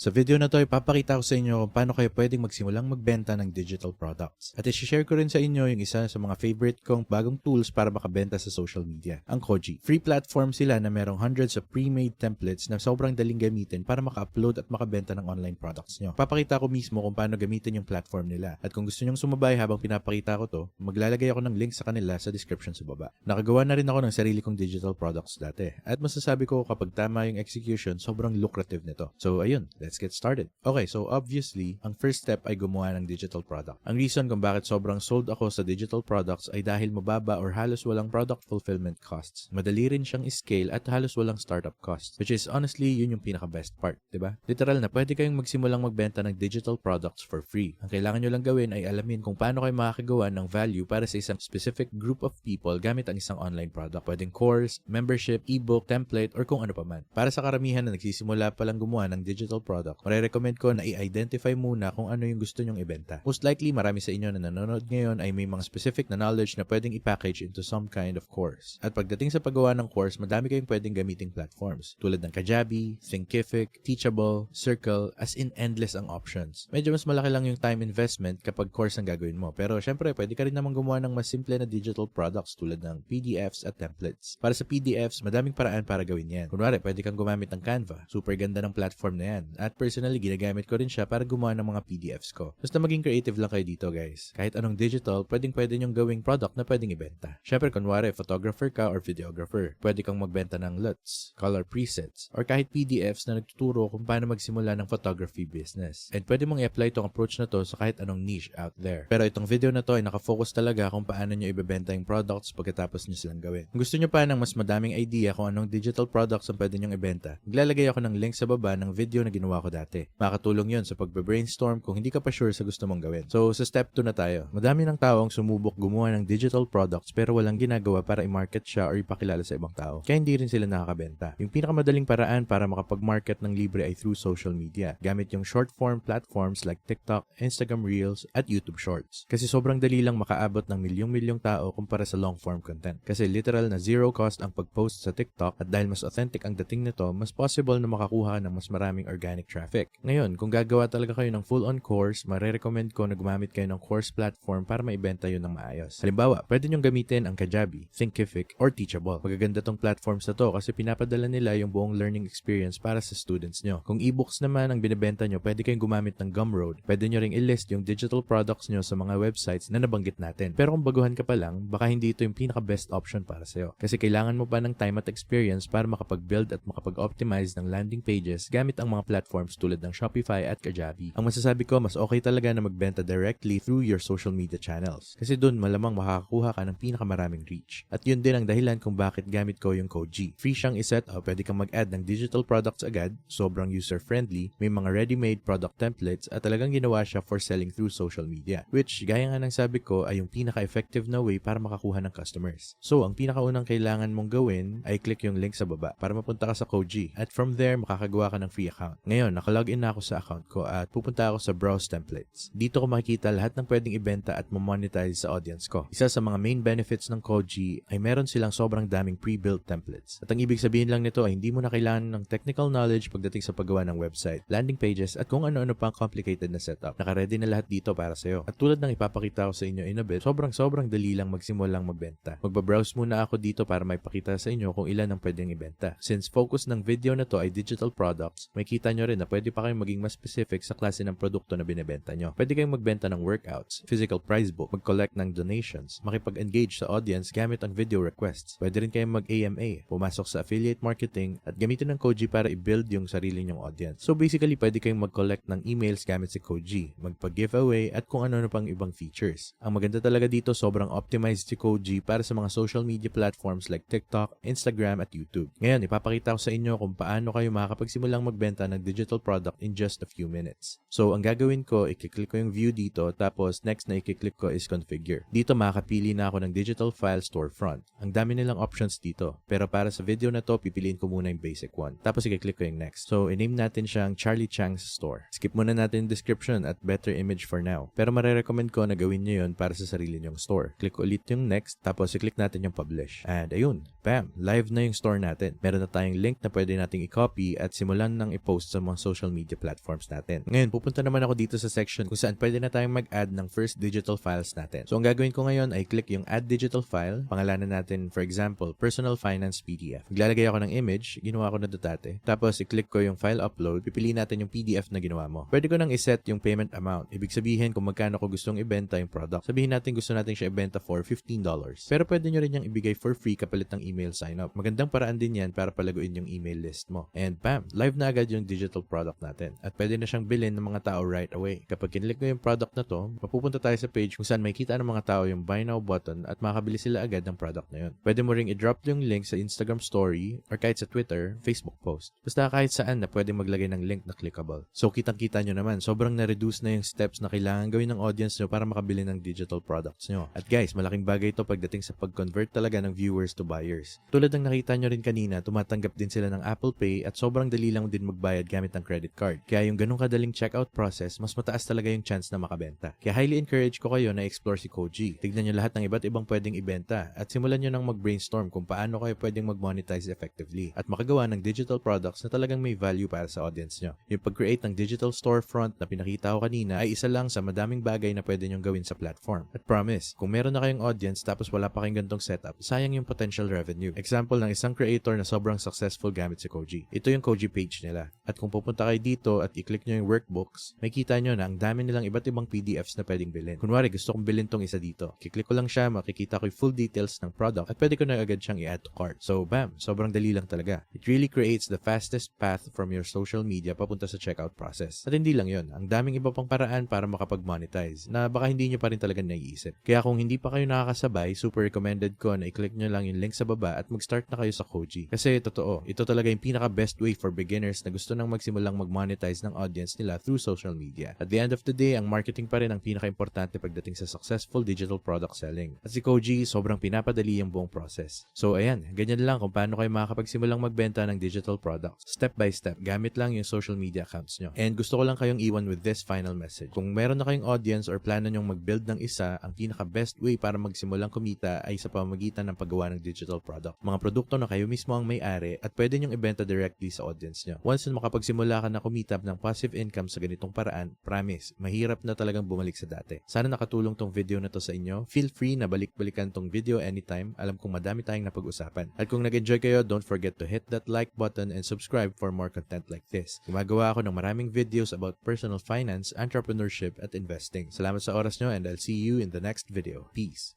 Sa video na to, ipapakita ko sa inyo kung paano kayo pwedeng magsimulang magbenta ng digital products. At i-share ko rin sa inyo yung isa sa mga favorite kong bagong tools para makabenta sa social media, ang Koji. Free platform sila na merong hundreds of pre-made templates na sobrang daling gamitin para maka-upload at makabenta ng online products nyo. Papakita ko mismo kung paano gamitin yung platform nila. At kung gusto nyong sumabay habang pinapakita ko to, maglalagay ako ng link sa kanila sa description sa baba. Nakagawa na rin ako ng sarili kong digital products dati. At masasabi ko kapag tama yung execution, sobrang lucrative nito. So ayun, let's get started. Okay, so obviously, ang first step ay gumawa ng digital product. Ang reason kung bakit sobrang sold ako sa digital products ay dahil mababa or halos walang product fulfillment costs. Madali rin siyang scale at halos walang startup costs. Which is honestly, yun yung pinaka-best part, di ba? Literal na pwede kayong magsimulang magbenta ng digital products for free. Ang kailangan nyo lang gawin ay alamin kung paano kayo makakagawa ng value para sa isang specific group of people gamit ang isang online product. Pwedeng course, membership, ebook, template, or kung ano pa man. Para sa karamihan na nagsisimula pa lang gumawa ng digital product, marirecommend ko na i-identify muna kung ano yung gusto nyong ibenta. Most likely, marami sa inyo na nanonood ngayon ay may mga specific na knowledge na pwedeng i-package into some kind of course. At pagdating sa paggawa ng course, madami kayong pwedeng gamiting platforms tulad ng Kajabi, Thinkific, Teachable, Circle, as in endless ang options. Medyo mas malaki lang yung time investment kapag course ang gagawin mo. Pero syempre, pwede ka rin naman gumawa ng mas simple na digital products tulad ng PDFs at templates. Para sa PDFs, madaming paraan para gawin yan. Kunwari, pwede kang gumamit ng Canva. Super ganda ng platform na yan. At personally, ginagamit ko rin siya para gumawa ng mga PDFs ko. Basta maging creative lang kayo dito, guys. Kahit anong digital, pwedeng pwede nyong gawing product na pwedeng ibenta. Syempre, kunwari, photographer ka or videographer. Pwede kang magbenta ng LUTs, color presets, or kahit PDFs na nagtuturo kung paano magsimula ng photography business. And pwede mong i-apply itong approach na to sa kahit anong niche out there. Pero itong video na to ay nakafocus talaga kung paano nyo ibebenta yung products pagkatapos nyo silang gawin. Kung gusto nyo pa ng mas madaming idea kung anong digital products ang pwede nyong ibenta, maglalagay ako ng link sa baba ng video na ginawa ko dati. Makakatulong yun sa pagbe-brainstorm kung hindi ka pa sure sa gusto mong gawin. So, sa step 2 na tayo. Madami ng tao ang sumubok gumawa ng digital products pero walang ginagawa para i-market siya or ipakilala sa ibang tao. Kaya hindi rin sila nakakabenta. Yung pinakamadaling paraan para makapag-market ng libre ay through social media. Gamit yung short form platforms like TikTok, Instagram Reels, at YouTube Shorts. Kasi sobrang dali lang makaabot ng milyong-milyong tao kumpara sa long form content. Kasi literal na zero cost ang pag-post sa TikTok at dahil mas authentic ang dating nito, mas possible na makakuha ng mas maraming organic traffic. Ngayon, kung gagawa talaga kayo ng full-on course, marirecommend ko na gumamit kayo ng course platform para maibenta yun ng maayos. Halimbawa, pwede nyong gamitin ang Kajabi, Thinkific, or Teachable. Magaganda tong platforms na to kasi pinapadala nila yung buong learning experience para sa students nyo. Kung ebooks naman ang binibenta nyo, pwede kayong gumamit ng Gumroad. Pwede nyo ring i-list yung digital products nyo sa mga websites na nabanggit natin. Pero kung baguhan ka pa lang, baka hindi ito yung pinaka-best option para sa'yo. Kasi kailangan mo pa ng time at experience para makapag-build at makapag-optimize ng landing pages gamit ang mga platforms tulad ng Shopify at Kajabi. Ang masasabi ko, mas okay talaga na magbenta directly through your social media channels. Kasi doon malamang makakakuha ka ng pinakamaraming reach. At yun din ang dahilan kung bakit gamit ko yung Koji. Free siyang iset up, pwede kang mag-add ng digital products agad, sobrang user-friendly, may mga ready-made product templates at talagang ginawa siya for selling through social media. Which, gaya nga ng sabi ko, ay yung pinaka-effective na way para makakuha ng customers. So, ang pinakaunang kailangan mong gawin ay click yung link sa baba para mapunta ka sa Koji. At from there, makakagawa ka ng free account. Ngayon, nakalogin na ako sa account ko at pupunta ako sa Browse Templates. Dito ko makikita lahat ng pwedeng ibenta at mamonetize sa audience ko. Isa sa mga main benefits ng Koji ay meron silang sobrang daming pre-built templates. At ang ibig sabihin lang nito ay hindi mo na kailangan ng technical knowledge pagdating sa paggawa ng website, landing pages, at kung ano-ano pang complicated na setup. Nakaready na lahat dito para sa'yo. At tulad ng ipapakita ko sa inyo in a bit, sobrang sobrang dali lang magsimulang magbenta. Magbabrowse muna ako dito para may pakita sa inyo kung ilan ang pwedeng ibenta. Since focus ng video na to ay digital products, may kita nyo rin na pwede pa kayong maging mas specific sa klase ng produkto na binebenta nyo. Pwede kayong magbenta ng workouts, physical prize book, mag-collect ng donations, makipag-engage sa audience gamit ang video requests. Pwede rin kayong mag-AMA, pumasok sa affiliate marketing, at gamitin ng Koji para i-build yung sarili nyong audience. So basically, pwede kayong mag-collect ng emails gamit si Koji, magpag-giveaway, at kung ano-ano pang ibang features. Ang maganda talaga dito, sobrang optimized si Koji para sa mga social media platforms like TikTok, Instagram, at YouTube. Ngayon, ipapakita ko sa inyo kung paano kayo makakapagsimulang magbenta ng digital product in just a few minutes. So, ang gagawin ko, ikiklik ko yung view dito, tapos next na ikiklik ko is configure. Dito makakapili na ako ng digital file storefront. Ang dami nilang options dito. Pero para sa video na to, pipiliin ko muna yung basic one. Tapos ikiklik ko yung next. So, iname natin siyang Charlie Chang's Store. Skip muna natin yung description at better image for now. Pero marirecommend ko na gawin nyo yun para sa sarili nyong store. Click ulit yung next, tapos i-click natin yung publish. And ayun, bam, live na yung store natin. Meron na tayong link na pwede nating i-copy at simulan ng i-post sa ang social media platforms natin. Ngayon, pupunta naman ako dito sa section kung saan pwede na tayong mag-add ng first digital files natin. So, ang gagawin ko ngayon ay click yung add digital file. Pangalanan natin, for example, personal finance PDF. Maglalagay ako ng image, ginawa ko na dati. Tapos, i-click ko yung file upload. Pipiliin natin yung PDF na ginawa mo. Pwede ko nang iset yung payment amount. Ibig sabihin kung magkano ko gustong ibenta yung product. Sabihin natin gusto natin siya ibenta for $15. Pero pwede nyo rin yung ibigay for free kapalit ng email sign up. Magandang paraan din yan para palaguin yung email list mo. And bam, live na agad yung digital product natin. At pwede na siyang bilhin ng mga tao right away. Kapag kinlik mo yung product na to, mapupunta tayo sa page kung saan makikita ng mga tao yung buy now button at makakabili sila agad ng product na yun. Pwede mo ring i-drop yung link sa Instagram story or kahit sa Twitter, Facebook post. Basta kahit saan na pwede maglagay ng link na clickable. So kitang-kita nyo naman, sobrang na-reduce na yung steps na kailangan gawin ng audience nyo para makabili ng digital products nyo. At guys, malaking bagay to pagdating sa pag-convert talaga ng viewers to buyers. Tulad ng nakita nyo rin kanina, tumatanggap din sila ng Apple Pay at sobrang dali lang din magbayad gamit ng credit card. Kaya yung ganong kadaling checkout process, mas mataas talaga yung chance na makabenta. Kaya highly encourage ko kayo na explore si Koji. Tignan nyo lahat ng iba't ibang pwedeng ibenta at simulan nyo nang mag-brainstorm kung paano kayo pwedeng mag-monetize effectively at makagawa ng digital products na talagang may value para sa audience nyo. Yung pag-create ng digital storefront na pinakita ko kanina ay isa lang sa madaming bagay na pwede nyong gawin sa platform. At promise, kung meron na kayong audience tapos wala pa kayong gantong setup, sayang yung potential revenue. Example ng isang creator na sobrang successful gamit si Koji. Ito yung Koji page nila. At kung pupunta kayo dito at i-click nyo yung workbooks, may kita nyo na ang dami nilang iba't ibang PDFs na pwedeng bilhin. Kunwari, gusto kong bilhin tong isa dito. Kiklik ko lang siya, makikita ko yung full details ng product at pwede ko na agad siyang i-add to cart. So, bam, sobrang dali lang talaga. It really creates the fastest path from your social media papunta sa checkout process. At hindi lang yon, ang daming iba pang paraan para makapag-monetize na baka hindi nyo pa rin talaga naiisip. Kaya kung hindi pa kayo nakakasabay, super recommended ko na i-click nyo lang yung link sa baba at mag-start na kayo sa Koji. Kasi totoo, ito talaga yung pinaka-best way for beginners na gusto nang magsimulang mag-monetize ng audience nila through social media. At the end of the day, ang marketing pa rin ang pinaka-importante pagdating sa successful digital product selling. At si Koji, sobrang pinapadali yung buong process. So ayan, ganyan lang kung paano kayo makakapagsimulang magbenta ng digital products. Step by step, gamit lang yung social media accounts nyo. And gusto ko lang kayong iwan with this final message. Kung meron na kayong audience or plano nyong mag-build ng isa, ang pinaka-best way para magsimulang kumita ay sa pamamagitan ng paggawa ng digital product. Mga produkto na kayo mismo ang may-ari at pwede nyong ibenta directly sa audience nyo. Once na makapagsimula ka na kumita ng passive income sa ganitong paraan, promise, mahirap na talagang bumalik sa dati. Sana nakatulong tong video na to sa inyo. Feel free na balik-balikan tong video anytime. Alam kong madami tayong napag-usapan. At kung nag-enjoy kayo, don't forget to hit that like button and subscribe for more content like this. Gumagawa ako ng maraming videos about personal finance, entrepreneurship, at investing. Salamat sa oras nyo and I'll see you in the next video. Peace!